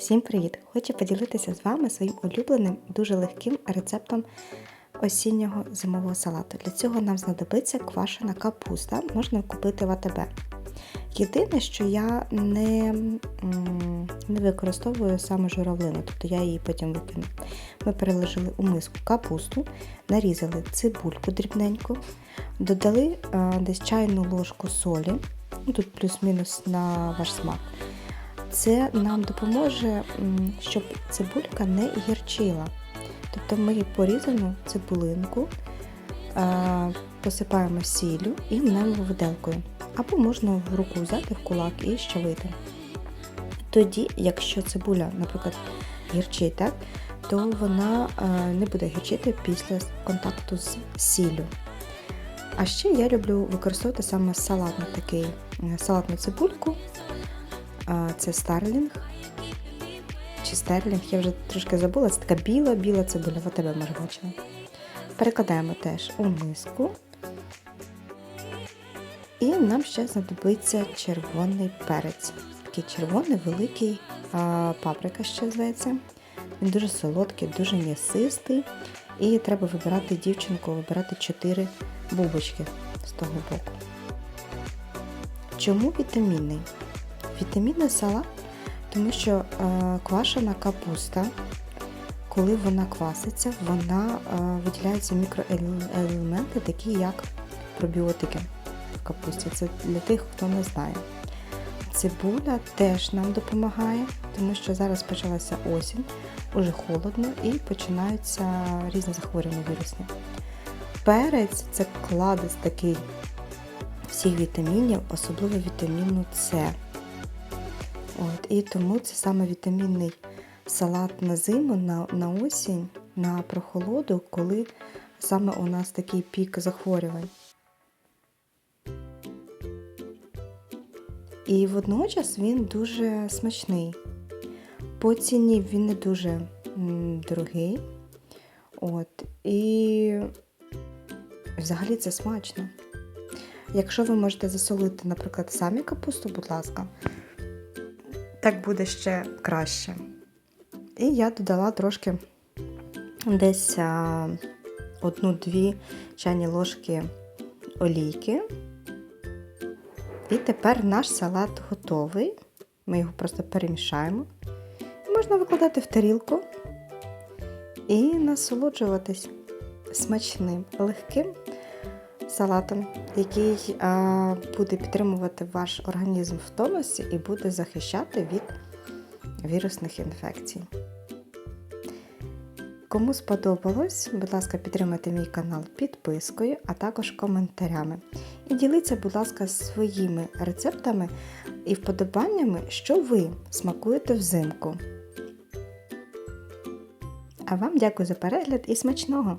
Всім привіт! Хочу поділитися з вами своїм улюбленим, дуже легким рецептом осіннього зимового салату. Для цього нам знадобиться квашена капуста, можна купити в АТБ. Єдине, що я не, не використовую саме журавлину, тобто я її потім викину. Ми переложили у миску капусту, нарізали цибульку дрібненьку, додали е, десь чайну ложку солі, ну, тут плюс-мінус на ваш смак. Це нам допоможе, щоб цибулька не гірчила. Тобто ми порізану цибулинку е, посипаємо сіллю і мнемо виделкою. Або можна в руку взяти в кулак і щавити. Тоді, якщо цибуля, наприклад, гірчить, так, то вона е, не буде гірчити після контакту з сіллю. А ще я люблю використовувати саме салатний такий, е, салатну цибульку. Це старлінг. Чи стерлінг, я вже трошки забула, це така біла-біла цибуля, ви тебе може бачила. Перекладаємо теж у миску. І нам ще знадобиться червоний перець. Такий червоний, великий а, паприка ще зветься. Він дуже солодкий, дуже м'ясистий. І треба вибирати дівчинку, вибирати 4 бубочки з того боку. Чому вітамінний? Вітамінний салат, тому що е, квашена капуста, коли вона кваситься, вона е, виділяються мікроелементи, такі як пробіотики в капусті. Це для тих, хто не знає. Цибуля теж нам допомагає, тому що зараз почалася осінь, уже холодно і починаються різні захворювання вірусні. Перець це кладець такий всіх вітамінів, особливо вітаміну С. От, І тому це саме вітамінний салат на зиму, на, на осінь, на прохолоду, коли саме у нас такий пік захворювань. І водночас він дуже смачний. По ціні він не дуже дорогий. От, і взагалі це смачно. Якщо ви можете засолити, наприклад, самі капусту, будь ласка, так буде ще краще. І я додала трошки десь одну-дві чайні ложки олійки. І тепер наш салат готовий. Ми його просто перемішаємо. Можна викладати в тарілку і насолоджуватись смачним, легким салатом, який а, буде підтримувати ваш організм в тонусі і буде захищати від вірусних інфекцій. Кому сподобалось, будь ласка, підтримайте мій канал підпискою, а також коментарями. І діліться, будь ласка, своїми рецептами і вподобаннями, що ви смакуєте взимку. А вам дякую за перегляд і смачного!